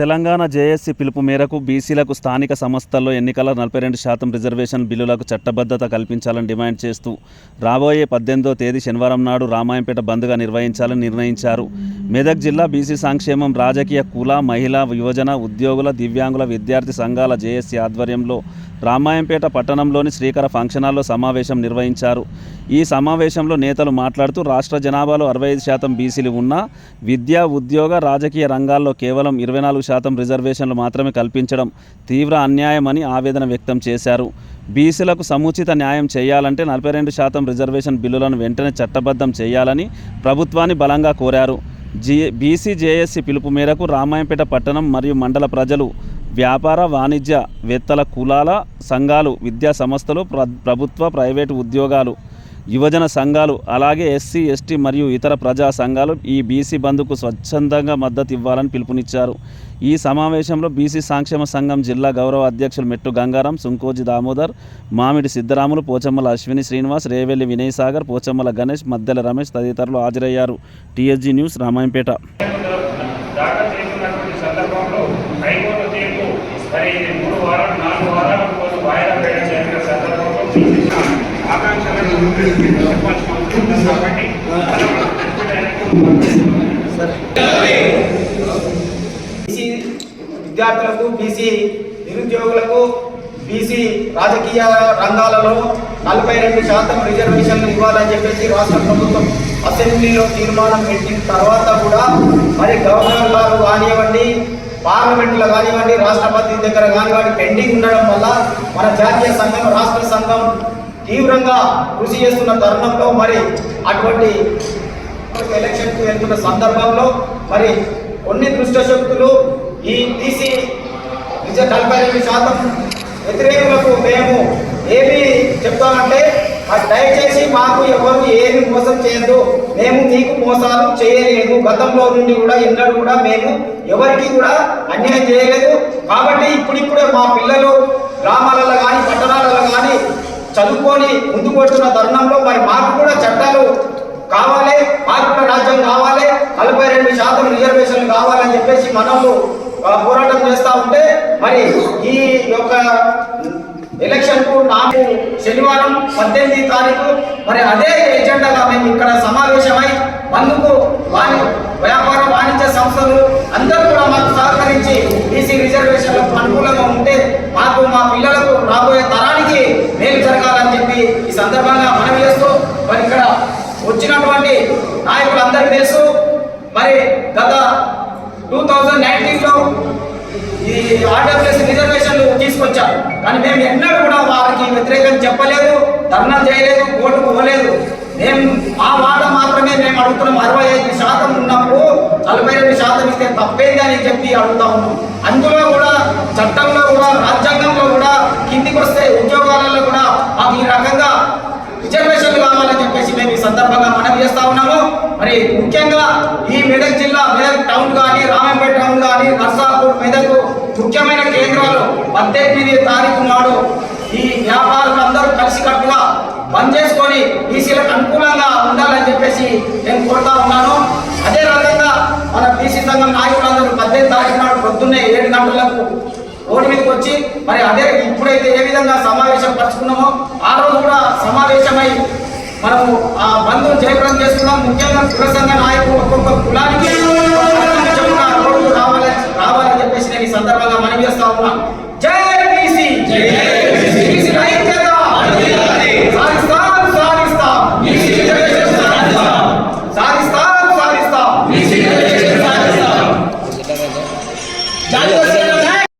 Telangana JAC పిలుపు మేరకు బీసీలకు స్థానిక సంస్థల్లో ఎన్నికల నలభై రెండు శాతం రిజర్వేషన్ బిల్లులకు చట్టబద్ధత కల్పించాలని డిమాండ్ చేస్తూ రాబోయే పద్దెనిమిదో తేదీ శనివారం నాడు రామాయంపేట బంద్గా నిర్వహించాలని నిర్ణయించారు. మెదక్ జిల్లా బీసీ సంక్షేమం రాజకీయ కుల మహిళా యువజన ఉద్యోగుల దివ్యాంగుల విద్యార్థి సంఘాల జేఏసీ ఆధ్వర్యంలో రామాయంపేట పట్టణంలోని శ్రీకర ఫంక్షన్ హాల్లో సమావేశం నిర్వహించారు. ఈ సమావేశంలో నేతలు మాట్లాడుతూ రాష్ట్ర జనాభాలో అరవై ఐదు శాతం బీసీలు ఉన్నా విద్యా ఉద్యోగ రాజకీయ రంగాల్లో కేవలం ఇరవై నాలుగు శాతం రిజర్వేషన్లు మాత్రమే కల్పించడం తీవ్ర అన్యాయమని ఆవేదన వ్యక్తం చేశారు. బీసీలకు సముచిత న్యాయం చేయాలంటే నలభై రెండు శాతం రిజర్వేషన్ బిల్లులను వెంటనే చట్టబద్ధం చేయాలని ప్రభుత్వాన్ని బలంగా కోరారు. జీ బీసీ జేఏసీ పిలుపు మేరకు రామాయంపేట పట్టణం మరియు మండల ప్రజలు వ్యాపార వాణిజ్య వేత్తల కులాల సంఘాలు విద్యా సంస్థలు ప్ర ప్రభుత్వ ప్రైవేటు ఉద్యోగాలు యువజన సంఘాలు అలాగే ఎస్సీ ఎస్టీ మరియు ఇతర ప్రజా సంఘాలు ఈ బీసీ బంద్కు స్వచ్ఛందంగా మద్దతు ఇవ్వాలని పిలుపునిచ్చారు. ఈ సమావేశంలో బీసీ సంక్షేమ సంఘం జిల్లా గౌరవ అధ్యక్షులు మెట్టు గంగారాం సుంకోజి దామోదర్ మామిడి సిద్ధరాములు పోచమ్మల అశ్విని శ్రీనివాస్ రేవెల్లి వినయ్ సాగర్ పోచమ్మల గణేష్ మద్దెల రమేష్ తదితరులు హాజరయ్యారు. TSG news Ramayampet. మూడు వారాలు నాలుగు వారాల కోసం వాయిదా వేయడం జరిగిన సందర్భంలో చూసిన ఆకాంక్షలను చెప్పాల్సిన కాబట్టి బీసీ విద్యార్థులకు బీసీ నిరుద్యోగులకు బీసీ రాజకీయ రంగాలలో నలభై రెండు శాతం రిజర్వేషన్లు ఇవ్వాలని చెప్పేసి రాష్ట్ర ప్రభుత్వం అసెంబ్లీలో తీర్మానం పెట్టిన తర్వాత కూడా మరి గవర్నర్ గారు కానివ్వండి పార్లమెంట్లో కానివ్వండి రాష్ట్రపతి దగ్గర కానివ్వండి పెండింగ్ ఉండడం వల్ల మన జాతీయ సంఘం రాష్ట్ర సంఘం తీవ్రంగా కృషి చేస్తున్న తరుణంలో మరి అటువంటి ఎలక్షన్కు వెళ్తున్న సందర్భంలో మరి కొన్ని దుష్టశక్తులు ఈ టీసీ నిజ నలభై ఎనిమిది శాతం వ్యతిరేకులకు మేము ఏమి చెప్తామంటే దయచేసి మాకు ఎవరు ఏ మోసం చేయొద్దు. మేము మీకు మోసాలు చేయలేదు. గతంలో నుండి కూడా ఎన్నడూ కూడా మేము ఎవరికి కూడా అన్యాయం చేయలేదు. కాబట్టి ఇప్పుడిప్పుడే మా పిల్లలు గ్రామాలలో కానీ పట్టణాలలో కానీ చదువుకొని ముందుకు తరుణంలో మరి మాకు కూడా చట్టాలు కావాలి మాకు కూడా రాజ్యం కావాలి నలభై రెండు శాతం రిజర్వేషన్లు కావాలని చెప్పేసి మనము పోరాటం చేస్తూ ఉంటే మరి ఈ యొక్క ఎలక్షన్కు నాకు శనివారం పద్దెనిమిది తారీఖు. మరి అదే ఎజెండాగా మేము ఇక్కడ సమావేశమై అందుకు వాణి వ్యాపార వాణిజ్య సంస్థలు అందరూ కూడా మాకు సహకరించి బీసీ రిజర్వేషన్లకు అనుకూలంగా ఉంటే మాకు మా పిల్లలకు రాబోయే తరానికి మేలు జరగాలని చెప్పి ఈ సందర్భంగా మనవి చేస్తూ మరి ఇక్కడ వచ్చినటువంటి నాయకులందరూ తెలుసు. మరి గత టూ థౌజండ్ నైన్టీన్లో ఈ ఆర్డబ్ల్యూఎస్ రిజర్వేషన్ తీసుకొచ్చారు. కానీ మేము ఎన్నడూ కూడా వారికి వ్యతిరేకం చెప్పలేదు ధర్నా చేయలేదు కోర్టుకు పోలేదు. మేము మా వాట మాత్రమే మేము అడుగుతున్నాం. అరవై ఐదు శాతం ఉన్నప్పుడు నలభై రెండు శాతం ఇస్తే తప్పేంది అని చెప్పి అడుగుతా ఉన్నాం. అందులో కూడా చట్టంలో కూడా రాజ్యాంగంలో కూడా కిందికి వస్తే ఉద్యోగాలలో కూడా మాకు ఈ రకంగా రిజర్వేషన్లు కావాలని చెప్పేసి మేము ఈ సందర్భంగా మనం చేస్తా ఉన్నాము. మరి ముఖ్యంగా ఈ మెదక్ జిల్లా మెదక్ టౌన్ కానీ రామంపేట టౌన్ కానీ నర్సాపూర్ మెదక్ ముఖ్యమైన కేంద్రాలు పద్దెనిమిది తారీఖు నాడు ఈ వ్యాపారులు అందరూ కలిసికట్టుగా బంద్ చేసుకొని బీసీలకు అనుకూలంగా ఉండాలని చెప్పేసి నేను కోరుతా ఉన్నాను. అదే రకంగా మన బీసీ సంఘం నాయకులందరూ పద్దెనిమిది తారీఖు నాడు పొద్దున్నే ఏడు గంటలకు రోడ్డు మీదకి వచ్చి మరి అదే ఇప్పుడైతే ఏ విధంగా సమావేశం పరుచుకున్నామో ఆ రోజు కూడా సమావేశమై మనము ఆ బంధువులు జయప్రదం చేసుకున్నాం. ముఖ్యంగా కుల సంఘ నాయకులు ఒక్కొక్క కులానికి